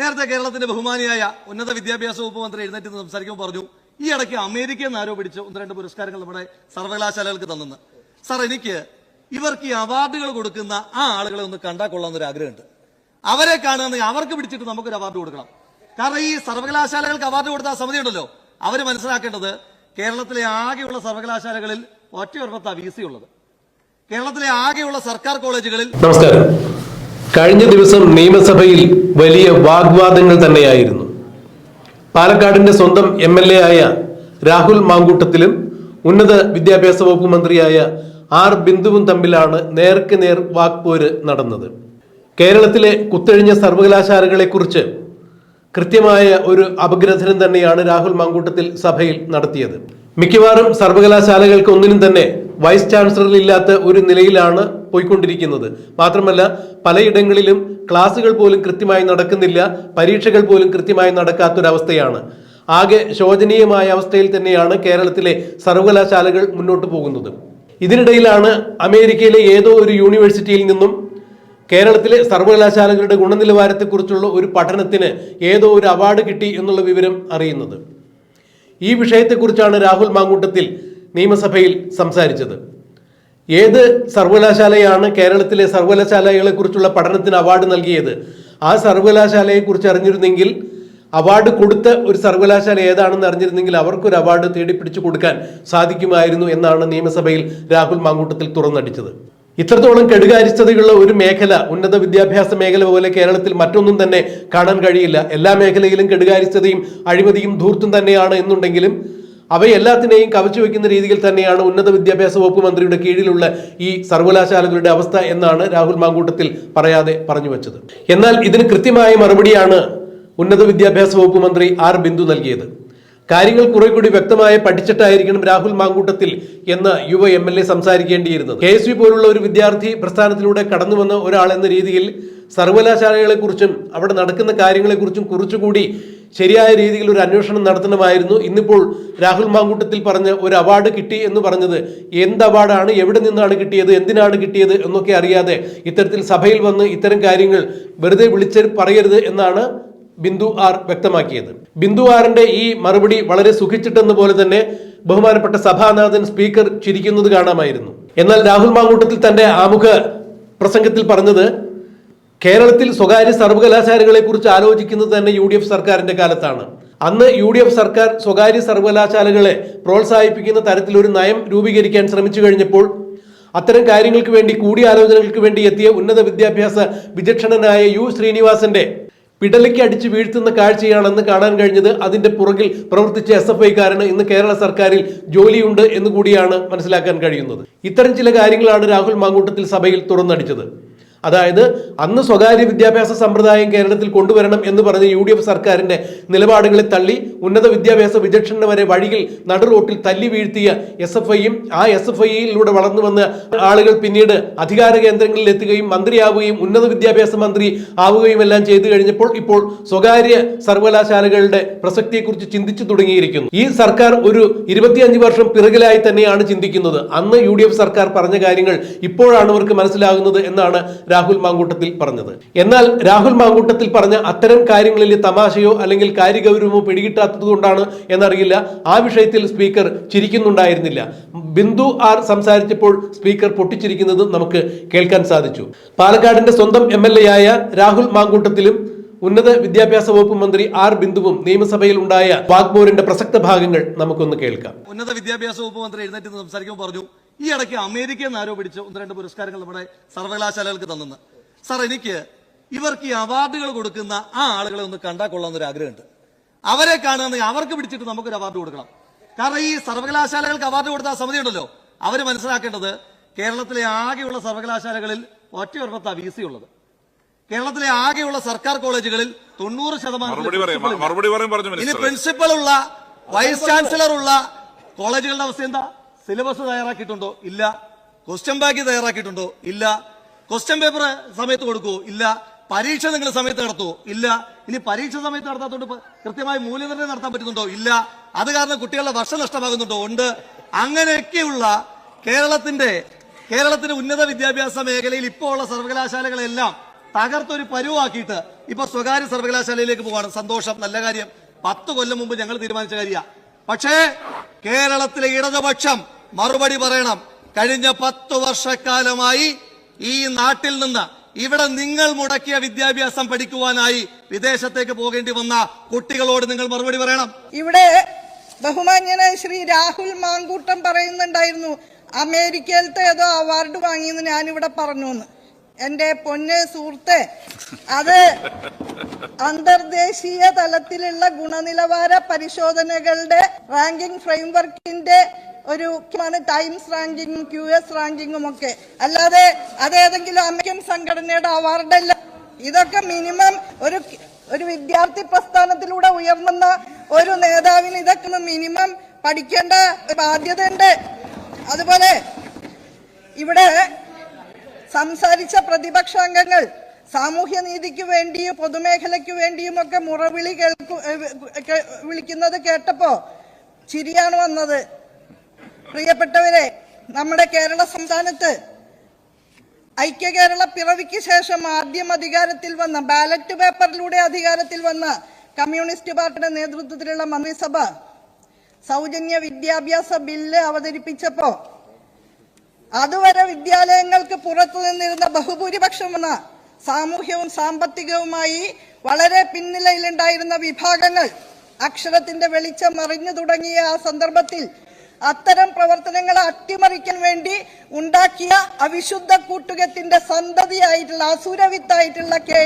നേരത്തെ കേരളത്തിന്റെ ബഹുമാനിയായ ഉന്നത വിദ്യാഭ്യാസ വകുപ്പ് മന്ത്രി എഴുന്നേറ്റ് സംസാരിക്കുമ്പോൾ പറഞ്ഞു ഈ ഇടയ്ക്ക് അമേരിക്കയിൽ നിന്ന് ആരോപിച്ച് ഒന്ന് രണ്ട് പുരസ്കാരങ്ങൾ നമ്മുടെ സർവകലാശാലകൾക്ക് തന്നെന്ന്. സാർ എനിക്ക് ഇവർക്ക് ഈ അവാർഡുകൾ കൊടുക്കുന്ന ആ ആളുകളെ ഒന്ന് കണ്ടാൽ കൊള്ളാമെന്നൊരു ആഗ്രഹമുണ്ട്. അവരെ കാണുകയാണെങ്കിൽ അവർക്ക് പിടിച്ചിട്ട് നമുക്കൊരു അവാർഡ് കൊടുക്കണം. കാരണം ഈ സർവകലാശാലകൾക്ക് അവാർഡ് കൊടുത്ത സമിതി ഉണ്ടല്ലോ അവർ മനസ്സിലാക്കേണ്ടത് കേരളത്തിലെ ആകെയുള്ള സർവകലാശാലകളിൽ ഒറ്റ ഒറ്റയൊരെണ്ണത്താ വി സി ഉള്ളത്. കേരളത്തിലെ ആകെയുള്ള സർക്കാർ കോളേജുകളിൽ നമസ്കാരം. കഴിഞ്ഞ ദിവസം നിയമസഭയിൽ വലിയ വാഗ്വാദങ്ങൾ തന്നെയായിരുന്നു. പാലക്കാടിന്റെ സ്വന്തം എം എൽ എ ആയ രാഹുൽ മാങ്കൂട്ടത്തിലും ഉന്നത വിദ്യാഭ്യാസ വകുപ്പ് മന്ത്രിയായ ആർ ബിന്ദുവും തമ്മിലാണ് നേർക്ക് നേർ വാക്പോര് നടന്നത്. കേരളത്തിലെ കുത്തഴിഞ്ഞ സർവകലാശാലകളെക്കുറിച്ച് കൃത്യമായ ഒരു അപഗ്രഥനം തന്നെയാണ് രാഹുൽ മാങ്കൂട്ടത്തിൽ സഭയിൽ നടത്തിയത്. മിക്കവാറും സർവകലാശാലകൾക്ക് ഒന്നിനും തന്നെ വൈസ് ചാൻസലർ ഇല്ലാത്ത ഒരു നിലയിലാണ് പോയിക്കൊണ്ടിരിക്കുന്നത്. മാത്രമല്ല പലയിടങ്ങളിലും ക്ലാസുകൾ പോലും കൃത്യമായി നടക്കുന്നില്ല പരീക്ഷകൾ പോലും കൃത്യമായി നടക്കാത്തൊരവസ്ഥയാണ്. ആകെ ശോചനീയമായ അവസ്ഥയിൽ തന്നെയാണ് കേരളത്തിലെ സർവകലാശാലകൾ മുന്നോട്ട് പോകുന്നത്. ഇതിനിടയിലാണ് അമേരിക്കയിലെ ഏതോ ഒരു യൂണിവേഴ്സിറ്റിയിൽ നിന്നും കേരളത്തിലെ സർവകലാശാലകളുടെ ഗുണനിലവാരത്തെക്കുറിച്ചുള്ള ഒരു പഠനത്തിന് ഏതോ ഒരു അവാർഡ് കിട്ടി എന്നുള്ള വിവരം അറിയുന്നത്. ഈ വിഷയത്തെക്കുറിച്ചാണ് രാഹുൽ മാങ്കൂട്ടത്തിൽ നിയമസഭയിൽ സംസാരിച്ചത്. ഏത് സർവകലാശാലയാണ് കേരളത്തിലെ സർവകലാശാലകളെ കുറിച്ചുള്ള പഠനത്തിന് അവാർഡ് നൽകിയത്? ആ സർവകലാശാലയെ കുറിച്ച് അറിഞ്ഞിരുന്നെങ്കിൽ അവാർഡ് കൊടുത്ത ഒരു സർവകലാശാല ഏതാണെന്ന് അറിഞ്ഞിരുന്നെങ്കിൽ അവർക്കൊരു അവാർഡ് തേടിപ്പിടിച്ചു കൊടുക്കാൻ സാധിക്കുമായിരുന്നു എന്നാണ് നിയമസഭയിൽ രാഹുൽ മാങ്കൂട്ടത്തിൽ തുറന്നടിച്ചത്. ഇത്രത്തോളം കെടുകാര്യസ്ഥതയുള്ള ഒരു മേഖല ഉന്നത വിദ്യാഭ്യാസ മേഖല പോലെ കേരളത്തിൽ മറ്റൊന്നും തന്നെ കാണാൻ കഴിയില്ല. എല്ലാ മേഖലയിലും കെടുകാരിസ്ഥതയും അഴിമതിയും ധൂർത്തും തന്നെയാണ് എന്നുണ്ടെങ്കിലും അവയെല്ലാത്തിനെയും കവച്ചു വെക്കുന്ന രീതിയിൽ തന്നെയാണ് ഉന്നത വിദ്യാഭ്യാസ വകുപ്പ് മന്ത്രിയുടെ കീഴിലുള്ള ഈ സർവകലാശാലകളുടെ അവസ്ഥ എന്നാണ് രാഹുൽ മാങ്കൂട്ടത്തിൽ പറയാതെ പറഞ്ഞു വെച്ചത്. എന്നാൽ ഇതിന് കൃത്യമായ മറുപടിയാണ് ഉന്നത വിദ്യാഭ്യാസ വകുപ്പ് മന്ത്രി ആർ ബിന്ദു നൽകിയത്. കാര്യങ്ങൾ കുറെ കൂടി വ്യക്തമായി പഠിച്ചിട്ടായിരിക്കണം രാഹുൽ മാങ്കൂട്ടത്തിൽ എന്ന് യുവ എം എൽ എ സംസാരിക്കേണ്ടിയിരുന്നത്. കെ എസ് പോലുള്ള ഒരു വിദ്യാർത്ഥി പ്രസ്ഥാനത്തിലൂടെ കടന്നു വന്ന ഒരാൾ എന്ന രീതിയിൽ സർവകലാശാലകളെക്കുറിച്ചും അവിടെ നടക്കുന്ന കാര്യങ്ങളെക്കുറിച്ചും കുറച്ചുകൂടി ശരിയായ രീതിയിൽ ഒരു അന്വേഷണം നടത്തണമായിരുന്നു. ഇന്നിപ്പോൾ രാഹുൽ മാങ്കൂട്ടത്തിൽ പറഞ്ഞ് ഒരു അവാർഡ് കിട്ടി എന്ന് പറഞ്ഞത് എന്ത് അവാർഡാണ് എവിടെ നിന്നാണ് കിട്ടിയത് എന്തിനാണ് കിട്ടിയത് എന്നൊക്കെ അറിയാതെ ഇത്തരത്തിൽ സഭയിൽ വന്ന് ഇത്തരം കാര്യങ്ങൾ വെറുതെ വിളിച്ച് പറയരുത് എന്നാണ് ബിന്ദു ആർ വ്യക്തമാക്കിയത്. ബിന്ദു ആറിന്റെ ഈ മറുപടി വളരെ സുഖിച്ചിട്ടെന്ന പോലെ തന്നെ ബഹുമാനപ്പെട്ട സഭാനാഥൻ സ്പീക്കർ ചിരിക്കുന്നത് കാണാമായിരുന്നു. എന്നാൽ രാഹുൽ മാങ്കൂട്ടത്തിൽ തന്റെ ആമുഖ പ്രസംഗത്തിൽ പറഞ്ഞത് കേരളത്തിൽ സ്വകാര്യ സർവകലാശാലകളെ കുറിച്ച് ആലോചിക്കുന്നത് തന്നെ യു ഡി എഫ് സർക്കാരിന്റെ കാലത്താണ്. അന്ന് യു ഡി എഫ് സർക്കാർ സ്വകാര്യ സർവകലാശാലകളെ പ്രോത്സാഹിപ്പിക്കുന്ന തരത്തിൽ ഒരു നയം രൂപീകരിക്കാൻ ശ്രമിച്ചു കഴിഞ്ഞപ്പോൾ അത്തരം കാര്യങ്ങൾക്ക് വേണ്ടി കൂടിയാലോചനകൾക്ക് വേണ്ടി എത്തിയ ഉന്നത വിദ്യാഭ്യാസ വിചക്ഷണനായ യു ശ്രീനിവാസന്റെ പിടലിക്ക് അടിച്ച് വീഴ്ത്തുന്ന കാഴ്ചയാണെന്ന് കാണാൻ കഴിഞ്ഞത് അതിന്റെ പുറകിൽ പ്രവർത്തിച്ച എസ് എഫ് ഐക്കാരന് ഇന്ന് കേരള സർക്കാരിൽ ജോലിയുണ്ട് എന്ന് കൂടിയാണ് മനസ്സിലാക്കാൻ കഴിയുന്നത്. ഇത്തരം ചില കാര്യങ്ങളാണ് രാഹുൽ മാങ്കൂട്ടത്തിൽ സഭയിൽ തുറന്നടിച്ചത്. അതായത് അന്ന് സ്വകാര്യ വിദ്യാഭ്യാസ സമ്പ്രദായം കേരളത്തിൽ കൊണ്ടുവരണം എന്ന് പറഞ്ഞ് യു ഡി എഫ് സർക്കാരിന്റെ നിലപാടുകളെ തള്ളി ഉന്നത വിദ്യാഭ്യാസ വിചക്ഷണ വരെ വഴിയിൽ നടുറോട്ടിൽ തല്ലി വീഴ്ത്തിയ എസ് എഫ് ഐയും ആ എസ് എഫ് ഐയിലൂടെ വളർന്നു വന്ന ആളുകൾ പിന്നീട് അധികാര കേന്ദ്രങ്ങളിൽ എത്തുകയും മന്ത്രിയാവുകയും ഉന്നത വിദ്യാഭ്യാസ മന്ത്രി ആവുകയും എല്ലാം ചെയ്തു കഴിഞ്ഞപ്പോൾ ഇപ്പോൾ സ്വകാര്യ സർവകലാശാലകളുടെ പ്രസക്തിയെക്കുറിച്ച് ചിന്തിച്ചു തുടങ്ങിയിരിക്കുന്നു. ഈ സർക്കാർ ഒരു ഇരുപത്തിയഞ്ച് വർഷം പിറകിലായി തന്നെയാണ് ചിന്തിക്കുന്നത്. അന്ന് യു സർക്കാർ പറഞ്ഞ കാര്യങ്ങൾ ഇപ്പോഴാണ് അവർക്ക് മനസ്സിലാകുന്നത് എന്നാണ് രാഹുൽ മാങ്കൂട്ടത്തിൽ പറഞ്ഞത്. എന്നാൽ രാഹുൽ മാങ്കൂട്ടത്തിൽ പറഞ്ഞ അത്തരം കാര്യങ്ങളിൽ തമാശയോ അല്ലെങ്കിൽ കാര്യഗൗരവമോ പിടികിട്ടാത്തത് കൊണ്ടാണ് എന്നറിയില്ല. ആ വിഷയത്തിൽ സ്പീക്കർ ചിരിക്കുന്നുണ്ടായിരുന്നില്ല. ബിന്ദു ആർ സംസാരിച്ചപ്പോൾ സ്പീക്കർ പൊട്ടിച്ചിരിക്കുന്നത് നമുക്ക് കേൾക്കാൻ സാധിച്ചു. പാലക്കാടിന്റെ സ്വന്തം എം ആയ രാഹുൽ മാങ്കൂട്ടത്തിലും ഉന്നത വിദ്യാഭ്യാസ വകുപ്പ് മന്ത്രി ആർ ബിന്ദുവും നിയമസഭയിൽ ഉണ്ടായ വാഗ്മോറിന്റെ പ്രസക്ത ഭാഗങ്ങൾ നമുക്കൊന്ന് കേൾക്കാം. ഉന്നത വിദ്യാഭ്യാസ വകുപ്പ് മന്ത്രി എഴുന്നേറ്റ് സംസാരിക്കുമ്പോൾ പറഞ്ഞു ഈ ഇടയ്ക്ക് അമേരിക്കയിൽ നിന്ന് ആരോപിച്ച് ഒന്ന് രണ്ട് പുരസ്കാരങ്ങൾ നമ്മുടെ സർവകലാശാലകൾക്ക് തന്നെന്ന്. സാർ എനിക്ക് ഇവർക്ക് ഈ അവാർഡുകൾ കൊടുക്കുന്ന ആ ആളുകളെ ഒന്ന് കണ്ടാൽ കൊള്ളാമെന്നൊരു ആഗ്രഹമുണ്ട്. അവരെ കാണുകയാണെങ്കിൽ അവർക്ക് പിടിച്ചിട്ട് നമുക്കൊരു അവാർഡ് കൊടുക്കണം. കാരണം ഈ സർവകലാശാലകൾക്ക് അവാർഡ് കൊടുത്ത ആ സമിതി ഉണ്ടല്ലോ അവർ മനസ്സിലാക്കേണ്ടത് കേരളത്തിലെ ആകെയുള്ള സർവകലാശാലകളിൽ ഒറ്റ ഒരുപത്താ വി സി ഉള്ളത്. കേരളത്തിലെ ആകെയുള്ള സർക്കാർ കോളേജുകളിൽ തൊണ്ണൂറ് ശതമാനം മറുപടി പറയാൻ പറഞ്ഞു ഇനി പ്രിൻസിപ്പൾ പ്രിൻസിപ്പൽ ഉള്ള വൈസ് ചാൻസലർ ഉള്ള കോളേജുകളുടെ അവസ്ഥ എന്താ? സിലബസ് തയ്യാറാക്കിയിട്ടുണ്ടോ? ഇല്ല. ക്വസ്റ്റ്യൻ ബാങ്ക് തയ്യാറാക്കിയിട്ടുണ്ടോ? ഇല്ല. ക്വസ്റ്റ്യൻ പേപ്പർ സമയത്ത് കൊടുക്കുവോ? ഇല്ല. പരീക്ഷ നിങ്ങൾ സമയത്ത് നടത്തുവോ? ഇല്ല. ഇനി പരീക്ഷ സമയത്ത് നടത്താത്തോണ്ട് കൃത്യമായി മൂല്യനിർണയം നടത്താൻ പറ്റുന്നുണ്ടോ? ഇല്ല. അത് കാരണം കുട്ടികളുടെ വർഷം നഷ്ടമാകുന്നുണ്ടോ? ഉണ്ട്. അങ്ങനെയൊക്കെയുള്ള കേരളത്തിന്റെ കേരളത്തിന്റെ ഉന്നത വിദ്യാഭ്യാസ മേഖലയിൽ ഇപ്പോൾ ഉള്ള സർവകലാശാലകളെല്ലാം തകർത്തൊരു പരുവാക്കിയിട്ട് ഇപ്പൊ സ്വകാര്യ സർവകലാശാലയിലേക്ക് പോവാണ്. സന്തോഷം. നല്ല കാര്യം. പത്ത് കൊല്ലം മുമ്പ് ഞങ്ങൾ തീരുമാനിച്ച കാര്യ. പക്ഷേ കേരളത്തിലെ ഇടതുപക്ഷം മറുപടി പറയണം. കഴിഞ്ഞ പത്തു വർഷക്കാലമായി ഈ നാട്ടിൽ നിന്ന് ഇവിടെ നിങ്ങൾ മുടക്കിയ വിദ്യാഭ്യാസം പഠിക്കുവാനായി വിദേശത്തേക്ക് പോകേണ്ടി വന്ന കുട്ടികളോട് നിങ്ങൾ മറുപടി പറയണം. ഇവിടെ ബഹുമാന്യനായ ശ്രീ രാഹുൽ മാങ്കൂട്ടം പറയുന്നുണ്ടായിരുന്നു അമേരിക്കയിലത്തെ ഏതോ അവാർഡ് വാങ്ങിയെന്ന് ഞാനിവിടെ പറഞ്ഞു എന്ന് പൊന്ന് സുഹൃത്തെ അത് അന്തർദേശീയ തലത്തിലുള്ള ഗുണനിലവാര പരിശോധനകളുടെ റാങ്കിംഗ് ഫ്രെയിംവർക്കിന്റെ ഒരു മുഖ്യമാണ് ടൈംസ് റാങ്കിങ്ങും ക്യു എസ് റാങ്കിങ്ങും ഒക്കെ. അല്ലാതെ അതേതെങ്കിലും അമേരിക്കൻ സംഘടനയുടെ അവാർഡല്ല ഇതൊക്കെ മിനിമം ഒരു ഒരു വിദ്യാർത്ഥി പ്രസ്ഥാനത്തിലൂടെ ഉയർന്ന ഒരു നേതാവിന് ഇതൊക്കെ മിനിമം പഠിക്കേണ്ട ബാധ്യതയുണ്ട്. അതുപോലെ ഇവിടെ സംസാരിച്ച പ്രതിപക്ഷാംഗങ്ങൾ സാമൂഹ്യനീതിക്ക് വേണ്ടിയും പൊതുമേഖലയ്ക്ക് വേണ്ടിയും ഒക്കെ മുറവിളി കേൾക്കു വിളിക്കുന്നത് കേട്ടപ്പോ ചിരിയാണ് വന്നത്. പ്രിയപ്പെട്ടവരെ നമ്മുടെ കേരള സംസ്ഥാനത്ത് ഐക്യ കേരള പിറവിക്ക് ശേഷം ആദ്യം അധികാരത്തിൽ വന്ന ബാലറ്റ് പേപ്പറിലൂടെ അധികാരത്തിൽ വന്ന കമ്മ്യൂണിസ്റ്റ് പാർട്ടിയുടെ നേതൃത്വത്തിലുള്ള മന്ത്രിസഭ സൗജന്യ വിദ്യാഭ്യാസ ബില്ല് അവതരിപ്പിച്ചപ്പോ അതുവരെ വിദ്യാലയങ്ങൾക്ക് പുറത്തു നിന്നിരുന്ന ബഹുഭൂരിപക്ഷം എന്ന സാമൂഹ്യവും സാമ്പത്തികവുമായി വളരെ പിന്നിലയിലുണ്ടായിരുന്ന വിഭാഗങ്ങൾ അക്ഷരത്തിന്റെ വെളിച്ചം മറിഞ്ഞു തുടങ്ങിയ ആ സന്ദർഭത്തിൽ അത്തരം പ്രവർത്തനങ്ങളെ അട്ടിമറിക്കാൻ വേണ്ടി ഉണ്ടാക്കിയ അവിശുദ്ധ കൂട്ടുകെട്ടിന്റെ സന്തതിയായിട്ടുള്ള അസുരവിത്തായിട്ടുള്ള കെ